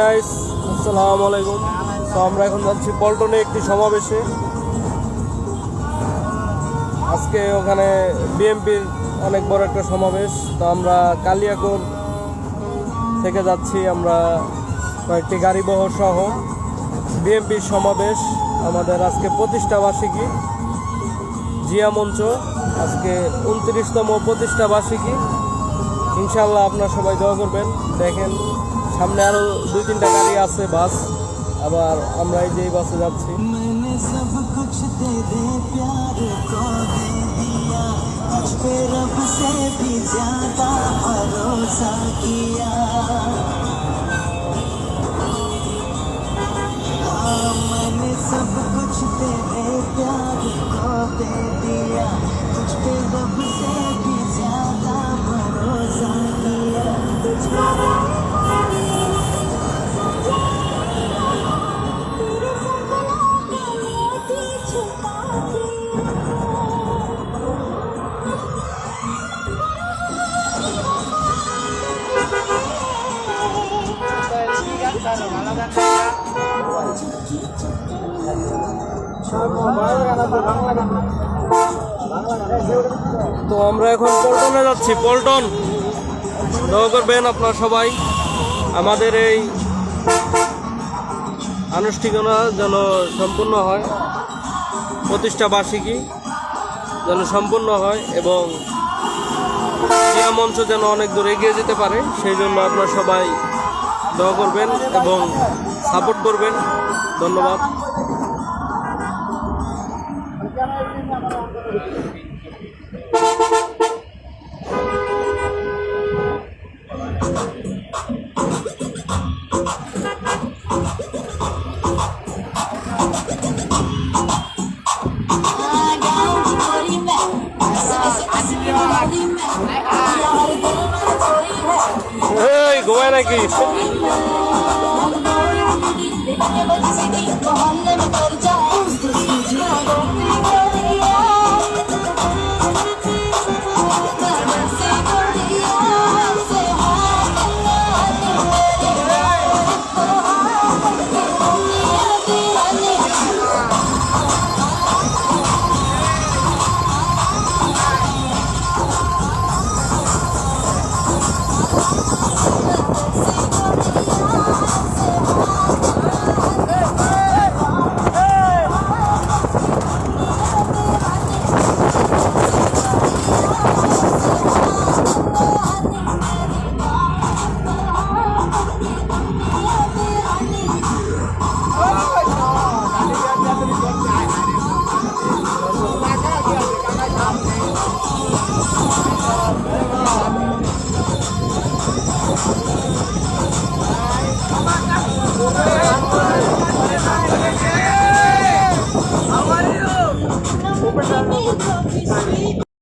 Guys আসসালামু আলাইকুম। তো আমরা এখন যাচ্ছি পল্টনে একটি সমাবেশে। আজকে ওখানে বিএমপির অনেক বড় একটা সমাবেশ। তো আমরা কালিয়াকোর থেকে যাচ্ছি আমরা কয়েকটি গাড়ি বহর সহ। বিএমপির সমাবেশ আমাদের আজকে প্রতিষ্ঠা বার্ষিকী জিয়া মঞ্চ আজকে উনত্রিশতম প্রতিষ্ঠা বার্ষিকী ইনশাল্লাহ আপনারা সবাই দোয়া করবেন। দেখেন সামনে আরও দুই তিনটা গাড়ি আছে বাস আবার আমরা এই যে এই বাসে যাচ্ছি मैंने सब कुछ तेरे प्यार को दे दिया तुझ पे रब से তো আমরা এখন পল্টনে যাচ্ছি, পল্টন। দোয়া করবেন আপনারা সবাই। আমাদের এই আনুষ্ঠানিকতা যেন সম্পূর্ণ হয়, প্রতিষ্ঠা বার্ষিকী যেন সম্পূর্ণ হয় এবং ক্রীড়া মঞ্চ যেন অনেক দূর এগিয়ে যেতে পারে, সেই জন্য আপনারা সবাই দোয়া করবেন এবং সাপোর্ট করবেন। ধন্যবাদ। দোয়ায় নাকি?